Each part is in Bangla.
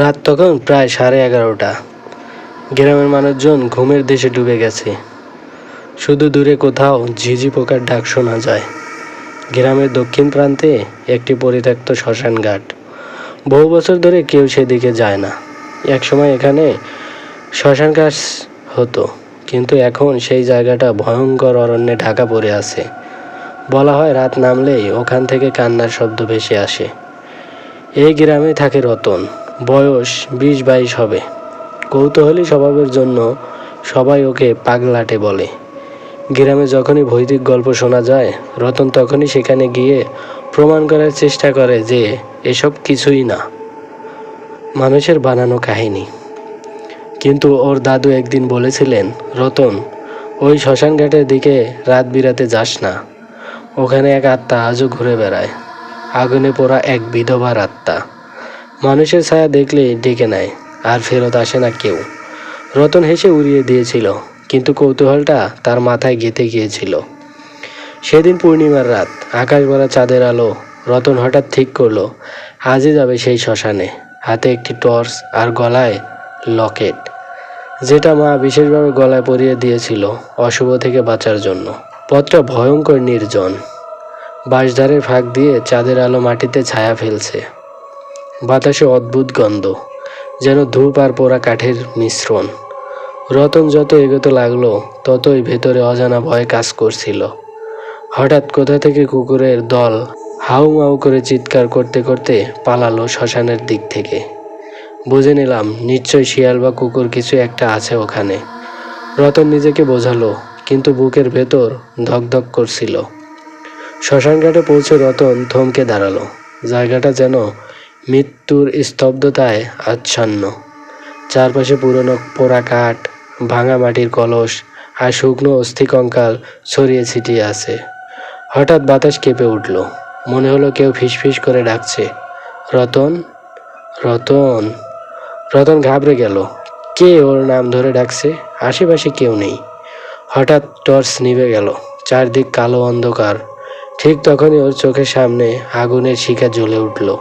রাত তখন প্রায় সাড়ে এগারোটা। গ্রামের মানুষজন ঘুমের দেশে ডুবে গেছে। শুধু দূরে কোথাও ঝিঝি পোকার ডাক শোনা যায়। গ্রামের দক্ষিণ প্রান্তে একটি পরিত্যক্ত শ্মশান ঘাট। বহু বছর ধরে কেউ সেদিকে যায় না। একসময় এখানে শ্মশান কাজ হতো, কিন্তু এখন সেই জায়গাটা ভয়ঙ্কর অরণ্যে ঢাকা পড়ে আছে। বলা হয় রাত নামলেই ওখান থেকে কান্নার শব্দ ভেসে আসে। এই গ্রামে থাকে রতন। বয়স বিশ বাইশ হবে। কৌতূহলী স্বভাবের জন্য সবাই ওকে পাগলাটে বলে। গ্রামে যখনই ভৌতিক গল্প শোনা যায়, রতন তখনই সেখানে গিয়ে প্রমাণ করার চেষ্টা করে যে এসব কিছুই না। মানুষের বানানো কাহিনী। কিন্তু ওর দাদু একদিন বলেছিলেন, রতন, ওই শ্মশান ঘাটের দিকে রাত বিরাতে যাস না। ওখানে এক আত্মা আজও ঘুরে বেড়ায়। আগুনে পোড়া এক বিধবার আত্মা। মানুষের ছায়া দেখলে ডেকে নেয়, আর ফেরত আসে না কেউ। রতন হেসে উড়িয়ে দিয়েছিল, কিন্তু কৌতূহলটা তার মাথায় গেঁথে গিয়েছিল। সেদিন পূর্ণিমার রাত, আকাশ ভরা চাঁদের আলো, রতন হঠাৎ ঠিক করল, আজই যাবে সেই শ্মশানে, হাতে একটি টর্চ আর গলায় লকেট, যেটা মা বিশেষভাবে গলায় পরিয়ে দিয়েছিল অশুভ থেকে বাঁচার জন্য। পথটা ভয়ঙ্কর নির্জন, বাঁশধারের ফাঁক দিয়ে চাঁদের আলো মাটিতে ছায়া ফেলছে। বাতাসে অদ্ভুত গন্ধ, যেন ধূপ আর পোড়া কাঠের মিশ্রণ। রতন যত এগোতে লাগল, ততই ভেতরে অজানা ভয় কাজ করছিল। হঠাৎ কোথা থেকে কুকুরের দল হাউ মাউ করে চিৎকার করতে করতে পালালো শ্মশানের দিক থেকে। বুঝে নিলাম নিশ্চয় শিয়াল বা কুকুর কিছু একটা আছে ওখানে। রতন নিজেকে বোঝালো, কিন্তু বুকের ভেতর ধকধক করছিল। শ্মশানঘাটে পৌঁছে রতন থমকে দাঁড়াল। জায়গাটা যেন মৃত্যুর স্তব্ধতায় আচ্ছন্ন। চারপাশে পুরনো পোড়া কাঠ ভাঙা মাটির কলস আর শুকনো অস্থি কঙ্কাল ছড়িয়ে ছিটিয়ে আছে। হঠাৎ বাতাস কেঁপে উঠল। মনে হলো কেউ ফিসফিস করে ডাকছে, রতন রতন। রতন ঘাবড়ে গেল। কে ওর নাম ধরে ডাকছে? আশেপাশে কেউ নেই। হঠাৎ টর্চ নিভে গেল, চারদিক কালো অন্ধকার। ঠিক তখনই ওর চোখের সামনে আগুনের শিখা জ্বলে উঠল।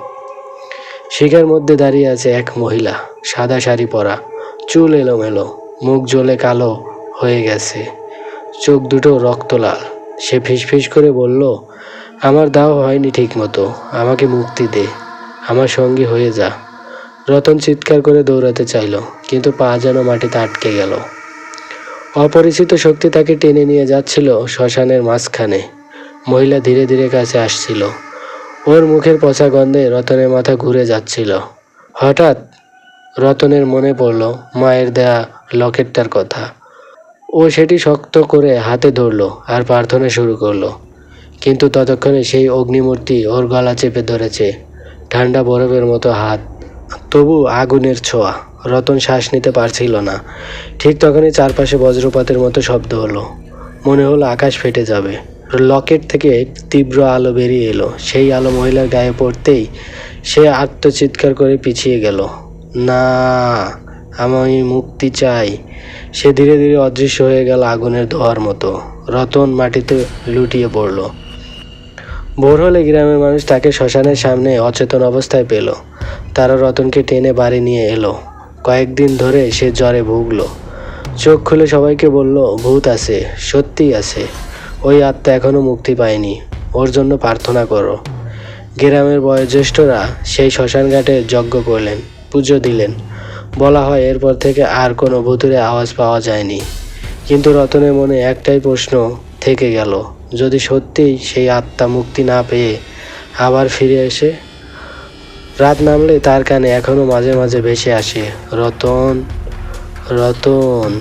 শিখার মধ্যে দাঁড়িয়ে আছে এক মহিলা, সাদা শাড়ি পরা। চুল এলোমেলো, মুখ জ্বলে কালো হয়ে গেছে। চোখ দুটো রক্ত লাল। সে ফিসফিস করে বলল, আমার দাও হয়নি ঠিক মতো আমাকে মুক্তি দে, আমার সঙ্গী হয়ে যা। রতন চিৎকার করে দৌড়াতে চাইল, কিন্তু পা যেন মাটিতে আটকে গেল। অপরিচিত শক্তি তাকে টেনে নিয়ে যাচ্ছিল শ্মশানের মাঝখানে। মহিলা ধীরে ধীরে কাছে আসছিল। ওর মুখের পচা গন্ধে রতনের মাথা ঘুরে যাচ্ছিল। হঠাৎ রতনের মনে পড়ল মায়ের দেয়া লকেটটার কথা। ও সেটি শক্ত করে হাতে ধরলো আর প্রার্থনা শুরু করল। কিন্তু ততক্ষণে সেই অগ্নিমূর্তি ওর গলা চেপে ধরেছে, ঠান্ডা বরফের মতো হাত। তবু আগুনের ছোঁয়া, রতন শ্বাস নিতে পারছিল না। ঠিক তখনই চারপাশে বজ্রপাতের মতো শব্দ হলো। মনে হলো আকাশ ফেটে যাবে। লকেট থেকে তীব্র আলো বেরিয়ে এলো। সেই আলো মহিলার গায়ে পড়তেই সে আত্মচিৎকার করে পিছিয়ে গেল। না, আমি মুক্তি চাই। সে ধীরে ধীরে অদৃশ্য হয়ে গেল আগুনের ধোয়ার মতো। রতন মাটিতে লুটিয়ে পড়ল। ভোর হলে গ্রামের মানুষ তাকে শ্মশানের সামনে অচেতন অবস্থায় পেল। তারা রতনকে টেনে বাড়ি নিয়ে এলো। কয়েকদিন ধরে সে জ্বরে ভুগলো। চোখ খুলে সবাইকে বলল, ভূত আছে, সত্যিই আছে। ওই আত্মা এখনও মুক্তি পায়নি। ওর জন্য প্রার্থনা করো। গ্রামের বয়োজ্যেষ্ঠরা সেই শ্মশান ঘাটে যজ্ঞ করলেন, পুজো দিলেন। বলা হয় এরপর থেকে আর কোনো ভূতুরে আওয়াজ পাওয়া যায়নি। কিন্তু রতনের মনে একটাই প্রশ্ন থেকে গেল, যদি সত্যিই সেই আত্মা মুক্তি না পেয়ে আবার ফিরে এসে রাত নামলে তার কানে এখনও মাঝে মাঝে ভেসে আসে, রতন রতন।